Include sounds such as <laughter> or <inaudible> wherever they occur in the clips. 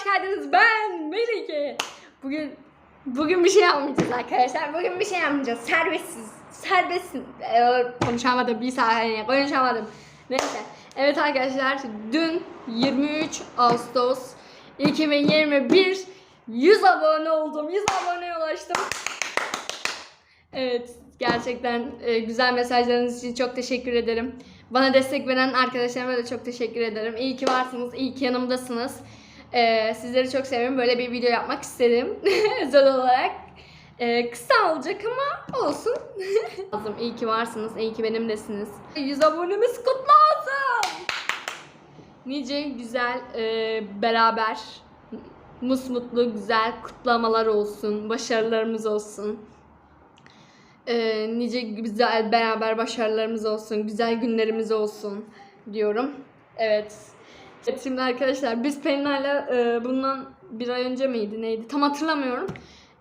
hoş geldiniz. Ben Melike. Bugün bugün bir şey yapmayacağız arkadaşlar. Bugün bir şey yapmayacağız. Serbestsiz. Serbestsin. Ee, konuşamadım bir saniye. Konuşamadım. Neyse. Evet arkadaşlar dün 23 Ağustos 2021 100 abone oldum. 100 aboneye ulaştım. Evet, gerçekten e, güzel mesajlarınız için çok teşekkür ederim. Bana destek veren arkadaşlarıma da çok teşekkür ederim. İyi ki varsınız, iyi ki yanımdasınız. E, sizleri çok seviyorum. Böyle bir video yapmak istedim <laughs> özel olarak. E, kısa olacak ama olsun. <laughs> Lazım. İyi ki varsınız, iyi ki benimlesiniz. 100 abonemiz kutlu olsun. Nice güzel e, beraber musmutlu güzel kutlamalar olsun, başarılarımız olsun. Ee, nice güzel beraber başarılarımız olsun, güzel günlerimiz olsun diyorum. Evet. Evet, Şimdi arkadaşlar biz Pelina'yla e, bundan bir ay önce miydi neydi tam hatırlamıyorum.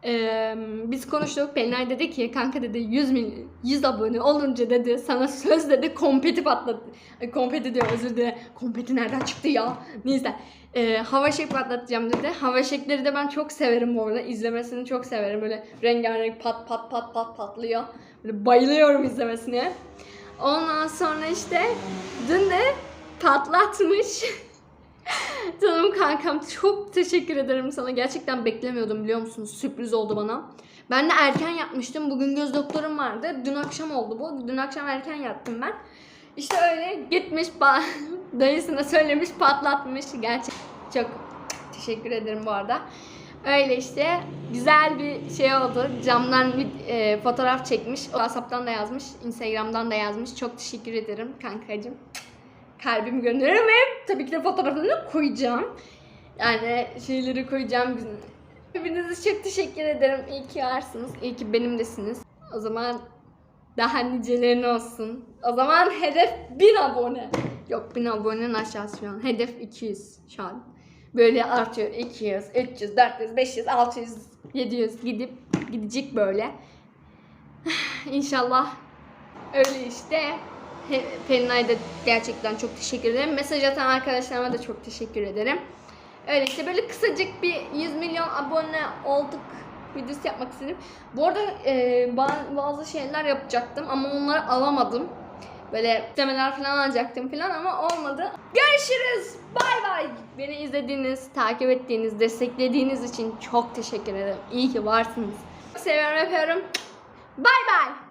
Ee, biz konuştuk. Pelina dedi ki kanka dedi 100 milyon 100 abone olunca dedi sana söz dedi kompeti patlat. Ay, Kompeti diyor özür dilerim. Kompeti nereden çıktı ya? Neyse. Ee, hava şek patlatacağım dedi. Hava şekleri de ben çok severim bu arada. İzlemesini çok severim. Böyle rengarenk pat pat pat pat patlıyor. Böyle bayılıyorum izlemesine. Ondan sonra işte dün de patlatmış. <laughs> <laughs> Canım kankam çok teşekkür ederim sana. Gerçekten beklemiyordum biliyor musunuz? Sürpriz oldu bana. Ben de erken yapmıştım. Bugün göz doktorum vardı. Dün akşam oldu bu. Dün akşam erken yattım ben. İşte öyle gitmiş <laughs> dayısına söylemiş patlatmış. Gerçekten çok teşekkür ederim bu arada. Öyle işte güzel bir şey oldu. Camdan bir e, fotoğraf çekmiş. WhatsApp'tan da yazmış, Instagram'dan da yazmış. Çok teşekkür ederim kankacığım kalbimi gönderirim ve tabii ki de fotoğrafını koyacağım. Yani şeyleri koyacağım. Hepinize çok teşekkür ederim. İyi ki varsınız. İyi ki benimlesiniz. O zaman daha nicelerin olsun. O zaman hedef 1000 abone. Yok 1000 abonenin aşağısı şu an. Hedef 200 şu an. Böyle artıyor. 200, 300, 400, 500, 600, 700 gidip gidecek böyle. <sighs> İnşallah öyle işte. Pelina'ya da gerçekten çok teşekkür ederim. Mesaj atan arkadaşlarıma da çok teşekkür ederim. Öyle işte böyle kısacık bir 100 milyon abone olduk videosu yapmak istedim. Bu arada e, ba- bazı şeyler yapacaktım ama onları alamadım. Böyle istemeler falan alacaktım falan ama olmadı. Görüşürüz. Bay bay. Beni izlediğiniz, takip ettiğiniz, desteklediğiniz için çok teşekkür ederim. İyi ki varsınız. Seviyorum, öpüyorum. Bay bay.